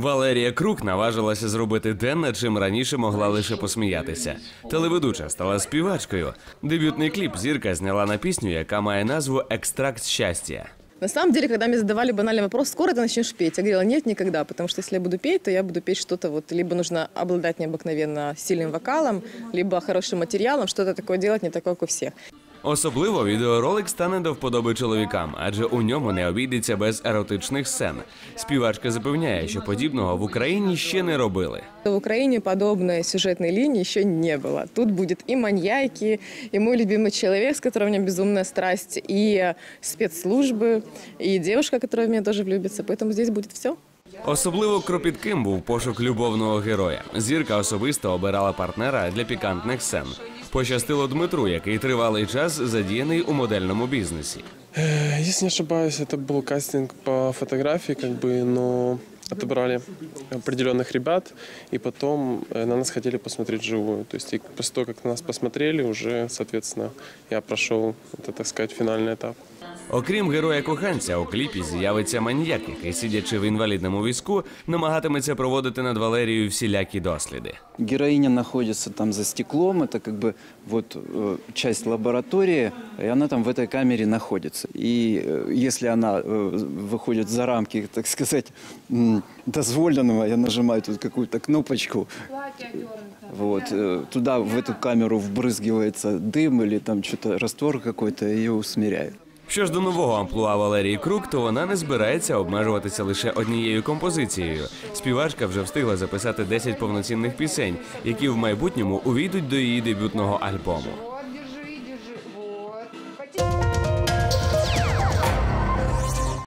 Валерія Крук наважилася зробити те, над чим раніше могла лише посміятися. Телеведуча стала співачкою. Дебютний кліп зірка зняла на пісню, яка має назву Екстракт щастя. На самом деле, когда мне задавали банальный вопрос, скоро ты начнешь петь, я говорила, нет, никогда, потому что если я буду петь, то я буду петь что-то вот, либо нужно обладать необыкновенно сильным вокалом, либо хорошим материалом, что-то такое делать не такое, как у всех. Особливо відеоролик стане до вподоби чоловікам, адже у ньому не обійдеться без еротичних сцен. Співачка запевняє, що подібного в Україні ще не робили. В Украине подобной сюжетной линии еще не было. Тут будет и маньяки, и мой любимый человек, с которым у меня безумная страсть, и спецслужбы, и девушка, которая в меня тоже влюбится. Поэтому здесь будет все. Особливо кропітким був пошук любовного героя. Зірка особисто обирала партнера для пікантних сцен. Пощастило Дмитру, який тривалий час задіяний у модельному бізнесі. Э, Если не ошибаюсь, это был кастинг по фотографии, как бы, но отобрали определенных ребят, и потом э, на нас хотели посмотреть живую. То есть и после того, как на нас посмотрели, уже, соответственно, я прошел, это, так сказать, финальный этап. Окрім героя коханця, у кліпі з'явиться маніяк, який, сидячи в інвалідному візку, намагатиметься проводити над Валерією всілякі досліди. Героиня находится там за стеклом, это как бы вот э, часть лаборатории, и она там в этой камере находится. И э, если она э, выходит за рамки, так сказать, м, дозволенного, я нажимаю тут какую-то кнопочку, вот, э, туда в эту камеру вбрызгивается дым или там что-то раствор какой-то, и ее усмиряет. Що ж до нового амплуа Валерії Крук, то вона не збирається обмежуватися лише однією композицією. Співачка вже встигла записати 10 повноцінних пісень, які в майбутньому увійдуть до її дебютного альбому.